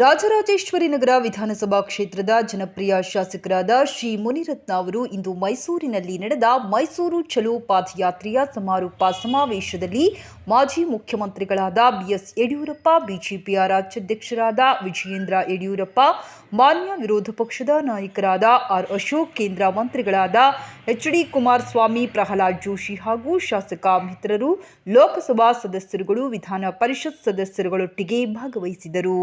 ರಾಜರಾಜೇಶ್ವರಿ ನಗರ ವಿಧಾನಸಭಾ ಕ್ಷೇತ್ರದ ಜನಪ್ರಿಯ ಶಾಸಕರಾದ ಶ್ರೀ ಮುನಿರತ್ನ ಅವರು ಇಂದು ಮೈಸೂರಿನಲ್ಲಿ ನಡೆದ ಮೈಸೂರು ಚಲೋ ಪಾದಯಾತ್ರೆಯ ಸಮಾರೋಪ ಸಮಾವೇಶದಲ್ಲಿ ಮಾಜಿ ಮುಖ್ಯಮಂತ್ರಿಗಳಾದ ಬಿಎಸ್ ಯಡಿಯೂರಪ್ಪ, ಬಿಜೆಪಿಯ ರಾಜ್ಯಾಧ್ಯಕ್ಷರಾದ ವಿಜಯೇಂದ್ರ ಯಡಿಯೂರಪ್ಪ, ಮಾನ್ಯ ವಿರೋಧ ಪಕ್ಷದ ನಾಯಕರಾದ ಆರ್ ಅಶೋಕ್, ಕೇಂದ್ರ ಮಂತ್ರಿಗಳಾದ ಎಚ್ ಡಿ ಕುಮಾರಸ್ವಾಮಿ, ಪ್ರಹ್ಲಾದ್ ಜೋಶಿ ಹಾಗೂ ಶಾಸಕ ಮಿತ್ರರು, ಲೋಕಸಭಾ ಸದಸ್ಯರುಗಳು, ವಿಧಾನ ಪರಿಷತ್ ಸದಸ್ಯರುಗಳೊಟ್ಟಿಗೆ ಭಾಗವಹಿಸಿದರು.